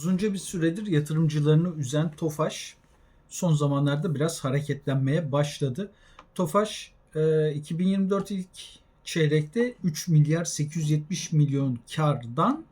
Uzunca bir süredir yatırımcılarını üzen Tofaş son zamanlarda biraz hareketlenmeye başladı. Tofaş e, 2024 ilk çeyrekte 3 milyar 870 milyon kardan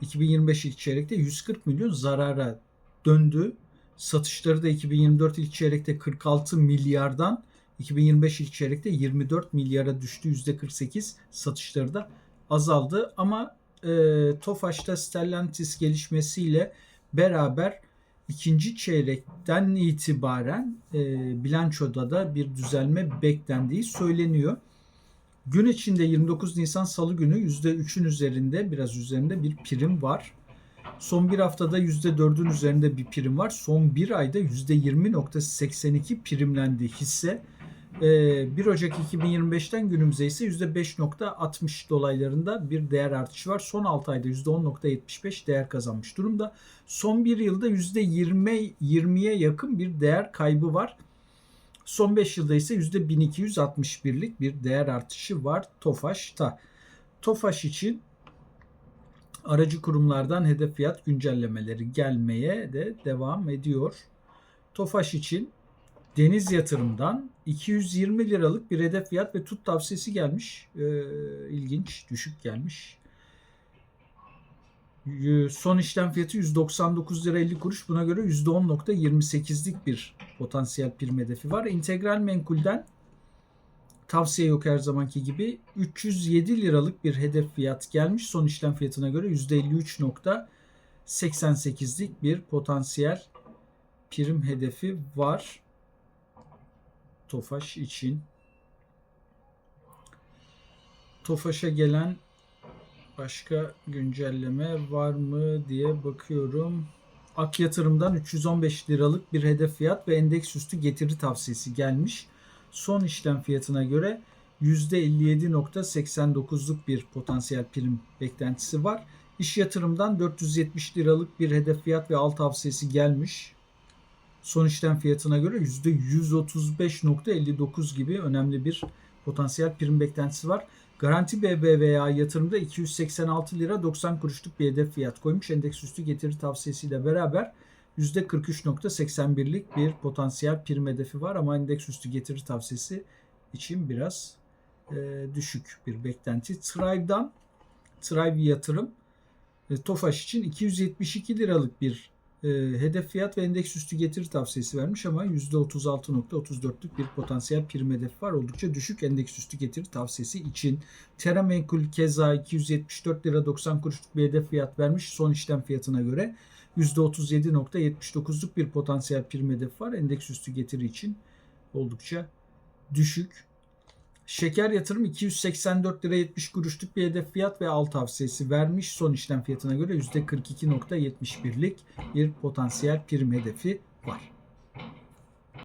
2025 ilk çeyrekte 140 milyon zarara döndü. Satışları da 2024 ilk çeyrekte 46 milyardan 2025 ilk çeyrekte 24 milyara düştü. %48 satışları da azaldı ama e, Tofaş'ta Stellantis gelişmesiyle beraber ikinci çeyrekten itibaren e, bilançoda da bir düzelme beklendiği söyleniyor. Gün içinde 29 Nisan Salı günü %3'ün üzerinde biraz üzerinde bir prim var. Son bir haftada %4'ün üzerinde bir prim var. Son bir ayda %20.82 primlendi hisse. Ee, 1 Ocak 2025'ten günümüze ise %5.60 dolaylarında bir değer artışı var. Son 6 ayda %10.75 değer kazanmış durumda. Son bir yılda %20 20'ye yakın bir değer kaybı var. Son 5 yılda ise %1261'lik bir değer artışı var Tofaş'ta. Tofaş için aracı kurumlardan hedef fiyat güncellemeleri gelmeye de devam ediyor. Tofaş için Deniz Yatırım'dan 220 liralık bir hedef fiyat ve tut tavsiyesi gelmiş. Ee, ilginç, düşük gelmiş. Y- Son işlem fiyatı 199 lira 50 kuruş. Buna göre %10.28'lik bir potansiyel prim hedefi var. İntegral menkulden tavsiye yok her zamanki gibi 307 liralık bir hedef fiyat gelmiş. Son işlem fiyatına göre %53.88'lik bir potansiyel prim hedefi var. Tofaş için. Tofaş'a gelen başka güncelleme var mı diye bakıyorum. Ak Yatırım'dan 315 liralık bir hedef fiyat ve endeks üstü getiri tavsiyesi gelmiş. Son işlem fiyatına göre %57.89'luk bir potansiyel prim beklentisi var. İş yatırımdan 470 liralık bir hedef fiyat ve al tavsiyesi gelmiş. Son işlem fiyatına göre %135.59 gibi önemli bir potansiyel prim beklentisi var. Garanti BBVA yatırımda 286 lira 90 kuruşluk bir hedef fiyat koymuş. Endeks üstü getiri tavsiyesiyle beraber %43.81'lik bir potansiyel prim hedefi var ama endeks üstü getiri tavsiyesi için biraz e, düşük bir beklenti. Thrive'dan Thrive yatırım e, Tofaş için 272 liralık bir e, hedef fiyat ve endeks üstü getiri tavsiyesi vermiş ama %36.34'lük bir potansiyel prim hedefi var. Oldukça düşük endeks üstü getiri tavsiyesi için. Terra Menkul keza 274 lira 90 kuruşluk bir hedef fiyat vermiş son işlem fiyatına göre. %37.79'luk bir potansiyel prim hedefi var. Endeks üstü getiri için oldukça düşük. Şeker yatırım 284 lira 70 kuruşluk bir hedef fiyat ve al tavsiyesi vermiş. Son işlem fiyatına göre %42.71'lik bir potansiyel prim hedefi var.